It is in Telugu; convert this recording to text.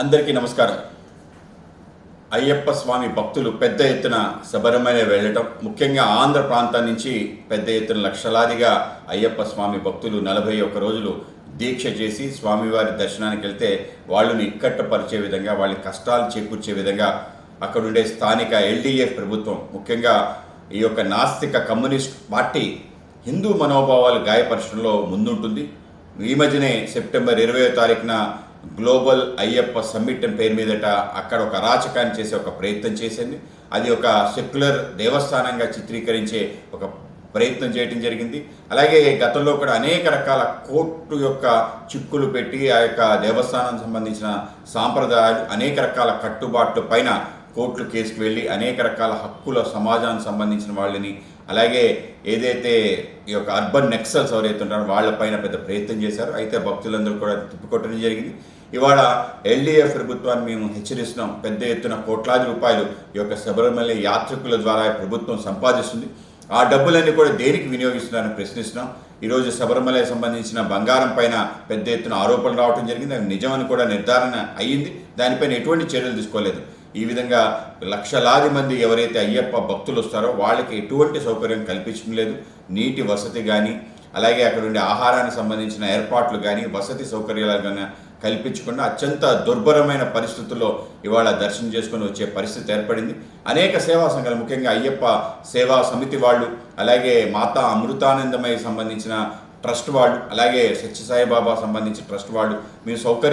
అందరికీ నమస్కారం. అయ్యప్ప స్వామి భక్తులు పెద్ద ఎత్తున శబరిమల వెళ్ళటం ముఖ్యంగా ఆంధ్ర ప్రాంతం నుంచి పెద్ద ఎత్తున లక్షలాదిగా అయ్యప్ప స్వామి భక్తులు నలభై ఒక్క రోజులు దీక్ష చేసి స్వామివారి దర్శనానికి వెళ్తే వాళ్ళని ఇక్కట్టపరిచే విధంగా వాళ్ళ కష్టాలు చేకూర్చే విధంగా అక్కడుండే స్థానిక ఎల్డీఎఫ్ ప్రభుత్వం ముఖ్యంగా ఈ యొక్క నాస్తిక కమ్యూనిస్ట్ పార్టీ హిందూ మనోభావాలు గాయపరచడంలో ముందుంటుంది. ఈ మధ్యనే సెప్టెంబర్ ఇరవై తారీఖున గ్లోబల్ అయ్యప్ప సమ్మిట్ అని పేరు మీదట అక్కడ ఒక అరాచకాన్ని చేసే ఒక ప్రయత్నం చేసింది. అది ఒక సెక్యులర్ దేవస్థానంగా చిత్రీకరించే ఒక ప్రయత్నం చేయడం జరిగింది. అలాగే గతంలో కూడా అనేక రకాల కోర్టు యొక్క చిక్కులు పెట్టి ఆ యొక్క దేవస్థానం సంబంధించిన సాంప్రదాయాలు అనేక రకాల కట్టుబాట్లు పైన కోర్టులు కేసుకు వెళ్ళి అనేక రకాల హక్కుల సమాజానికి సంబంధించిన వాళ్ళని అలాగే ఏదైతే ఈ యొక్క అర్బన్ నెక్సల్స్ ఎవరైతే ఉంటారో వాళ్ళపైన పెద్ద ప్రయత్నం చేశారు. అయితే భక్తులందరూ కూడా తిప్పికొట్టడం జరిగింది. ఇవాళ ఎల్డీఎఫ్ ప్రభుత్వాన్ని మేము హెచ్చరిస్తున్నాం. పెద్ద ఎత్తున కోట్లాది రూపాయలు ఈ యొక్క శబరిమల యాత్రికుల ద్వారా ప్రభుత్వం సంపాదిస్తుంది. ఆ డబ్బులన్నీ కూడా దేనికి వినియోగిస్తున్నారని ప్రశ్నిస్తున్నాం. ఈరోజు శబరిమలకి సంబంధించిన బంగారం పైన పెద్ద ఎత్తున ఆరోపణలు రావడం జరిగింది. అది నిజమని కూడా నిర్ధారణ అయ్యింది. దానిపైన ఎటువంటి చర్యలు తీసుకోలేదు. ఈ విధంగా లక్షలాది మంది ఎవరైతే అయ్యప్ప భక్తులు వస్తారో వాళ్ళకి ఎటువంటి సౌకర్యం కల్పించడం లేదు. నీటి వసతి కానీ అలాగే అక్కడ ఉండే ఆహారానికి సంబంధించిన ఏర్పాట్లు కానీ వసతి సౌకర్యాలు కానీ కల్పించకుండా అత్యంత దుర్భరమైన పరిస్థితుల్లో ఇవాళ దర్శనం చేసుకొని వచ్చే పరిస్థితి ఏర్పడింది. అనేక సేవా సంఘాలు ముఖ్యంగా అయ్యప్ప సేవా సమితి వాళ్ళు అలాగే మాతా అమృతానందమయ్య సంబంధించిన ట్రస్ట్ వాళ్ళు అలాగే సత్యసాయిబాబా సంబంధించిన ట్రస్ట్ వాళ్ళు మీ సౌకర్యం